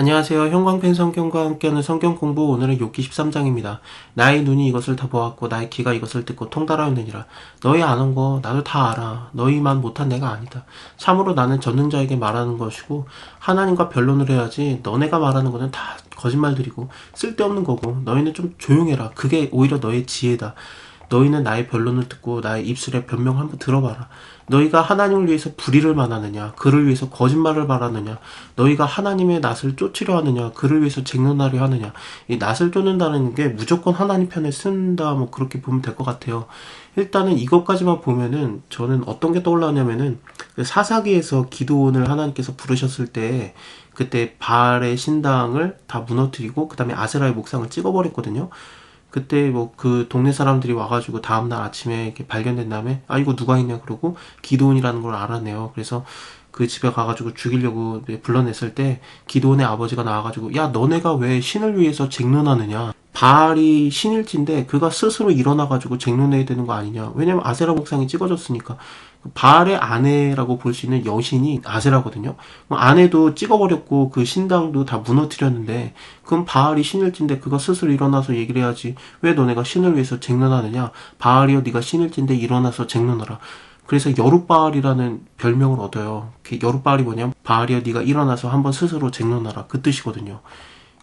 안녕하세요. 형광펜 성경과 함께하는 성경 공부 오늘은 욥기 13장입니다. 나의 눈이 이것을 다 보았고 나의 귀가 이것을 듣고 통달하였느니라. 너희 아는 거 나도 다 알아. 너희만 못한 내가 아니다. 참으로 나는 전능 자에게 말하는 것이고 하나님과 변론을 해야지 너네가 말하는 거는 다 거짓말들이고 쓸데없는 거고 너희는 좀 조용해라. 그게 오히려 너의 지혜다. 너희는 나의 변론을 듣고 나의 입술의 변명 한번 들어봐라. 너희가 하나님을 위해서 불의를 말하느냐? 그를 위해서 거짓말을 말하느냐? 너희가 하나님의 낯을 쫓으려 하느냐? 그를 위해서 쟁론하려 하느냐? 이 낯을 쫓는다는 게 무조건 하나님 편에 쓴다, 뭐 그렇게 보면 될 것 같아요. 일단은 이것까지만 보면은 저는 어떤 게 떠올라냐면은 그 사사기에서 기도원을 하나님께서 부르셨을 때 그때 바알의 신당을 다 무너뜨리고 그 다음에 아세라의 목상을 찍어버렸거든요. 그때 뭐 그 동네 사람들이 와가지고 다음날 아침에 이렇게 발견된 다음에 아 이거 누가 했냐 그러고 기도원이라는 걸 알아내요. 그래서 그 집에 가가지고 죽이려고 불러냈을 때 기도원의 아버지가 나와가지고 야 너네가 왜 신을 위해서 쟁론하느냐 바알이 신일진데 그가 스스로 일어나가지고 쟁론해야 되는 거 아니냐 왜냐면 아세라 목상이 찍어졌으니까 바알의 아내라고 볼 수 있는 여신이 아세라거든요. 뭐 아내도 찍어버렸고 그 신당도 다 무너뜨렸는데 그럼 바알이 신일진데 그가 스스로 일어나서 얘기를 해야지 왜 너네가 신을 위해서 쟁론하느냐 바알이여 네가 신일진데 일어나서 쟁론하라. 그래서 여룻바알이라는 별명을 얻어요. 여룻바알이 뭐냐면 바알이여 네가 일어나서 한번 스스로 쟁론하라 그 뜻이거든요.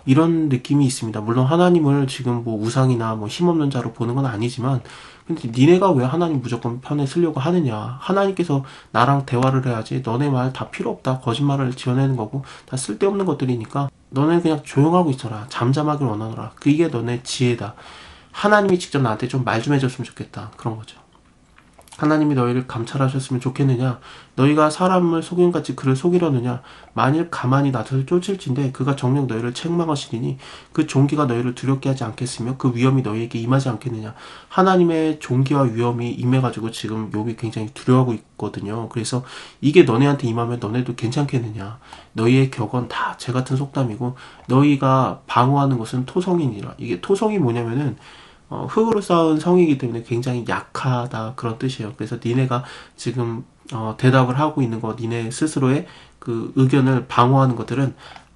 이런 느낌이 있습니다. 물론 하나님을 지금 뭐 우상이나 뭐 힘없는 자로 보는 건 아니지만 근데 니네가 왜 하나님 무조건 편에 쓰려고 하느냐? 하나님께서 나랑 대화를 해야지. 너네 말 다 필요 없다. 거짓말을 지어내는 거고 다 쓸데없는 것들이니까 너네 그냥 조용하고 있어라. 잠잠하길 원하노라. 그게 너네 지혜다. 하나님이 직접 나한테 좀 말좀 해줬으면 좋겠다. 그런 거죠 하나님이 너희를 감찰하셨으면 좋겠느냐? 너희가 사람을 속임같이 그를 속이려느냐? 만일 가만히 나를 쫓을진데 그가 정녕 너희를 책망하시리니 그 종기가 너희를 두렵게 하지 않겠으며 그 위험이 너희에게 임하지 않겠느냐? 하나님의 종기와 위험이 임해가지고 지금 욥이 굉장히 두려워하고 있거든요. 그래서 이게 너네한테 임하면 너네도 괜찮겠느냐? 너희의 격언 다 제 같은 속담이고 너희가 방어하는 것은 토성이니라. 이게 토성이 뭐냐면은 어, 흙으로 쌓은 성이기 때문에 굉장히 약하다 그런 뜻이에요. 그래서 니네가 지금 어, 대답을 하고 있는 거, 니네 스스로의 그 의견을 방어하는 것들은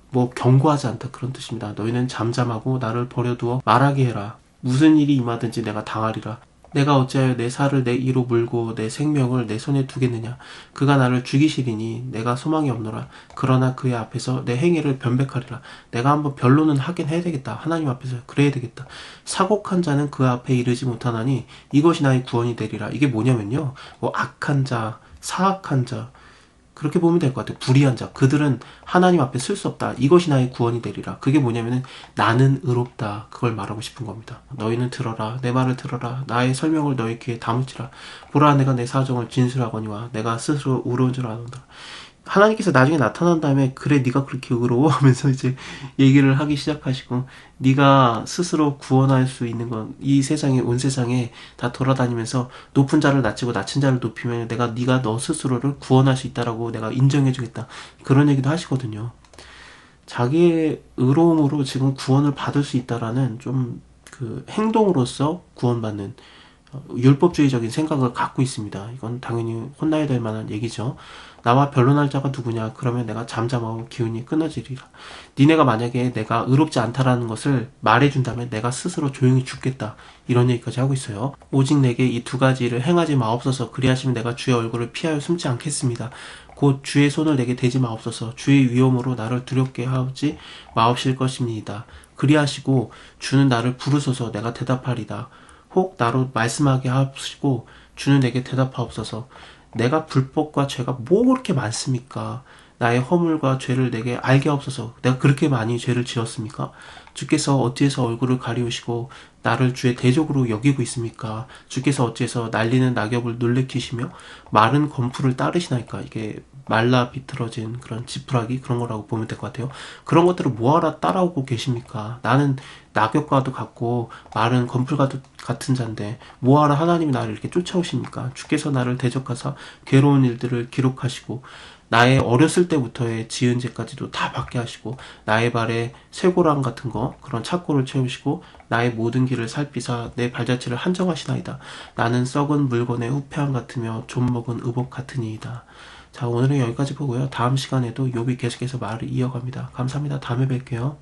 뭐 경고하지 않다 그런 뜻입니다. 너희는 잠잠하고 나를 버려두어 말하게 해라. 무슨 일이 임하든지 내가 당하리라. 내가 어찌하여 내 살을 내 이로 물고 내 생명을 내 손에 두겠느냐? 그가 나를 죽이시리니 내가 소망이 없노라. 그러나 그의 앞에서 내 행위를 변백하리라. 내가 한번 변론은 하긴 해야 되겠다. 하나님 앞에서 그래야 되겠다. 사곡한 자는 그 앞에 이르지 못하나니 이것이 나의 구원이 되리라. 이게 뭐냐면요. 뭐 악한 자 사악한 자 그렇게 보면 될 것 같아요. 불의한 자. 그들은 하나님 앞에 쓸 수 없다. 이것이 나의 구원이 되리라. 그게 뭐냐면은 나는 의롭다. 그걸 말하고 싶은 겁니다. 너희는 들어라. 내 말을 들어라. 나의 설명을 너희 귀에 담을지라. 보라 내가 내 사정을 진술하거니와 내가 스스로 의로운 줄 아는다. 하나님께서 나중에 나타난 다음에 그래 네가 그렇게 의로워? 하면서 이제 얘기를 하기 시작하시고 네가 스스로 구원할 수 있는 건 이 세상에 온 세상에 다 돌아다니면서 높은 자를 낮추고 낮은 자를 높이면 내가 네가 너 스스로를 구원할 수 있다라고 내가 인정해 주겠다. 그런 얘기도 하시거든요. 자기의 의로움으로 지금 구원을 받을 수 있다라는 좀 그 행동으로서 구원받는 어, 율법주의적인 생각을 갖고 있습니다. 이건 당연히 혼나야 될 만한 얘기죠. 나와 변론할 자가 누구냐? 그러면 내가 잠잠하고 기운이 끊어지리라. 니네가 만약에 내가 의롭지 않다라는 것을 말해준다면 내가 스스로 조용히 죽겠다. 이런 얘기까지 하고 있어요. 오직 내게 이 두 가지를 행하지 마옵소서. 그리하시면 내가 주의 얼굴을 피하여 숨지 않겠습니다. 곧 주의 손을 내게 대지 마옵소서. 주의 위험으로 나를 두렵게 하지 마옵실 것입니다. 그리하시고 주는 나를 부르소서 내가 대답하리다. 혹 나로 말씀하게 하시고 주는 내게 대답하옵소서. 내가 불법과 죄가 뭐 그렇게 많습니까? 나의 허물과 죄를 내게 알게 없어서 내가 그렇게 많이 죄를 지었습니까? 주께서 어찌해서 얼굴을 가리우시고 나를 주의 대적으로 여기고 있습니까? 주께서 어찌해서 날리는 낙엽을 놀래키시며 마른 건풀을 따르시나이까? 이게 말라 비틀어진 그런 지푸라기 그런 거라고 보면 될 것 같아요. 그런 것들을 뭐하러 따라오고 계십니까? 나는 낙엽과도 같고 마른 건풀과도 같은 자인데 뭐하러 하나님이 나를 이렇게 쫓아오십니까? 주께서 나를 대적하사 괴로운 일들을 기록하시고 나의 어렸을 때부터의 지은 죄까지도 다 받게 하시고 나의 발에 쇠고랑 같은 거 그런 착고를 채우시고 나의 모든 길을 살피사 내 발자취를 한정하시나이다. 나는 썩은 물건의 후패함 같으며 좀 먹은 의복 같으니이다. 자, 오늘은 여기까지 보고요. 다음 시간에도 욥이 계속해서 말을 이어갑니다. 감사합니다. 다음에 뵐게요.